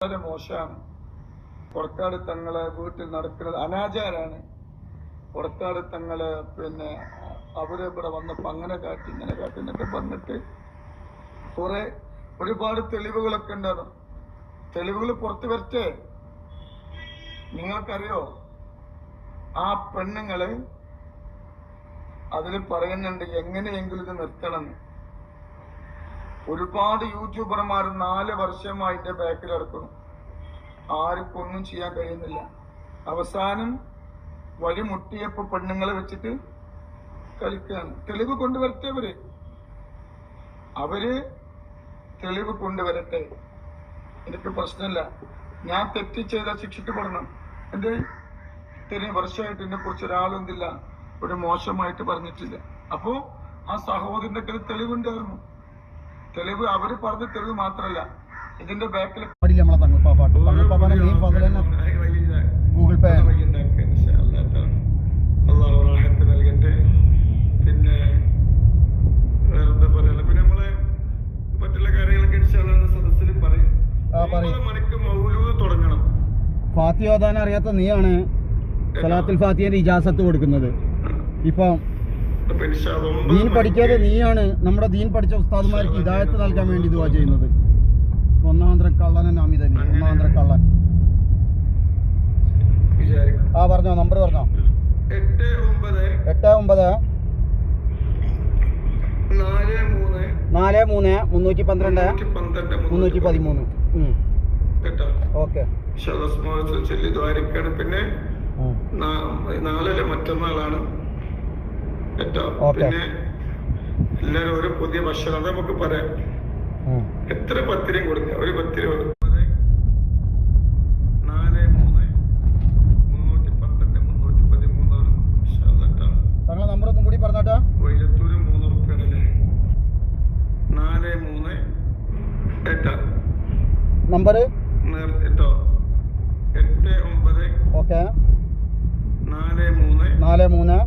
വളരെ മോശമാണ്. പുറക്കാട് തങ്ങളെ വീട്ടിൽ നടക്കുന്നത് അനാചാരാണ്. പുറക്കാട് തങ്ങളെ പിന്നെ അവർ ഇവിടെ വന്നപ്പോ അങ്ങനെ കാട്ടി ഇങ്ങനെ കാട്ടി എന്നൊക്കെ പറഞ്ഞിട്ട് കുറെ ഒരുപാട് തെളിവുകളൊക്കെ ഉണ്ടാകും തെളിവുകൾ പുറത്തു വരട്ടെ. നിങ്ങൾക്കറിയോ? ആ പെണ്ണുങ്ങൾ അതിൽ പറയുന്നുണ്ട് എങ്ങനെയെങ്കിലും ഇത് നിർത്തണം. ഒരുപാട് യൂട്യൂബർമാർ നാല് വർഷമായിട്ട് ബാക്കിൽ ഇറക്കുന്നു ആർക്കും ഒന്നും ചെയ്യാൻ കഴിയുന്നില്ല. അവസാനം വഴി മുട്ടിയപ്പോ പെണ്ണുങ്ങളെ വെച്ചിട്ട് കളിക്കുകയാണ്. തെളിവ് കൊണ്ടുവരട്ടെ അവർ? അവർ തെളിവ് കൊണ്ടുവരട്ടെ. എനിക്ക് പ്രശ്നമില്ല. ഞാൻ തെറ്റ് ചെയ്താൽ ശിക്ഷിക്കപ്പെടണം. എന്റെ ഇത്രയും വർഷമായിട്ട് എന്നെ കുറിച്ച് ഒരാളെന്തില്ല ഒരു മോശമായിട്ട് പറഞ്ഞിട്ടില്ല. അപ്പോ ആ സഹോദരന്റെ തെളിവുണ്ടായിരുന്നു. തെളിവ് അവർ പറഞ്ഞ തെളിവ് മാത്രല്ല. ഇതിന്റെ ബാക്കിൽ പാടില്ല നമ്മളെ തങ്ങപ്പാപ്പാട്ട് തങ്ങപ്പാപ്പാനെ മെയിൻ തന്നെ ഗൂഗിൾ പേ അള്ളാഹു റാഹത്ത് നൽകട്ടെ. പിന്നെ വേറെന്താ പറയാ പിന്നെ നമ്മളെ മറ്റുള്ള കാര്യങ്ങളൊക്കെ സദസ്സിൽ പറയും. മണിക്ക് മൗലൂദ് തുടങ്ങണം. ഫാത്തി ഓതാൻ അറിയാത്ത നീയാണ് സലാത്തുൽ ഫാത്തിയുടെ ഇജാസത്ത് കൊടുക്കുന്നത്. ഇപ്പം ദീൻ പഠിക്കാതെ നീയാണ് നമ്മുടെ ദീൻ പഠിച്ച ഉസ്താദുമാർക്ക് ഹിദായത്ത് നൽകാൻ വേണ്ടി ഇതുവാ ചെയ്യുന്നത്. ഒന്നാന്തര കള്ളനെ നാമി തന്നെ ഒന്നാന്തര കള്ളൻ. ആ പറഞ്ഞോ നമ്പർ പറഞ്ഞോ. എട്ട് ഒമ്പത് നാല് മൂന്ന് മുന്നൂറ്റി പന്ത്രണ്ട് മുന്നൂറ്റി പതിമൂന്ന്. ഓക്കെ. പിന്നെ നാ- നാളല്ല മറ്റന്നാളാണ്. കേട്ടോ പിന്നെ എല്ലാരും ഒരു പുതിയ ഭക്ഷണം നമുക്ക് പറയാം. എത്ര പത്തിരിയും കൊടുക്കുക ഒരു പത്തിരി വൈലത്തൂര് മൂന്ന് റുപ്യാണല്ലേ നാല് മൂന്ന് കേട്ടോ നമ്പർ കേട്ടോ എട്ട് ഒമ്പത്. ഓക്കെ. നാല് മൂന്ന്. നാല് മൂന്ന്.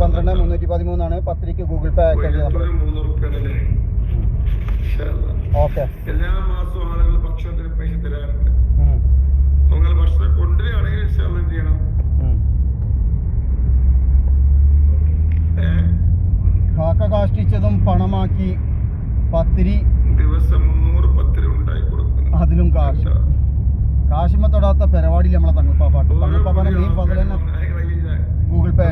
പന്ത്രണ്ട് മുന്നൂറ്റി പതിമൂന്നാണ് പത്തിരിക്ക് ഗൂഗിൾ പേ ഓക്കെ. എല്ലാ മാസവും ആളുകൾ ഭക്ഷണത്തിന് പൈസ തരാറുണ്ട്. നിങ്ങൾ ഭക്ഷണം കൊണ്ടുവരികയാണെങ്കിൽ ഇൻഷാല്ലാ എന്ത് ചെയ്യണം? കാക്ക കാഷ്ടിച്ചതും പണമാക്കി പത്തിരി ദിവസം മുന്നൂറ് പത്തിരി ഉണ്ടായി കൊടുക്കുന്നു. അതിലും കാശ്? കാശിമ തൊടാത്ത പരിപാടി നമ്മളെ തങ്ങപ്പാപ്പാട്ട് ഓരോ തങ്ങപ്പാപ്പാനെ മെയിൻ തന്നെ വൈകിട്ട് ഗൂഗിൾ പേ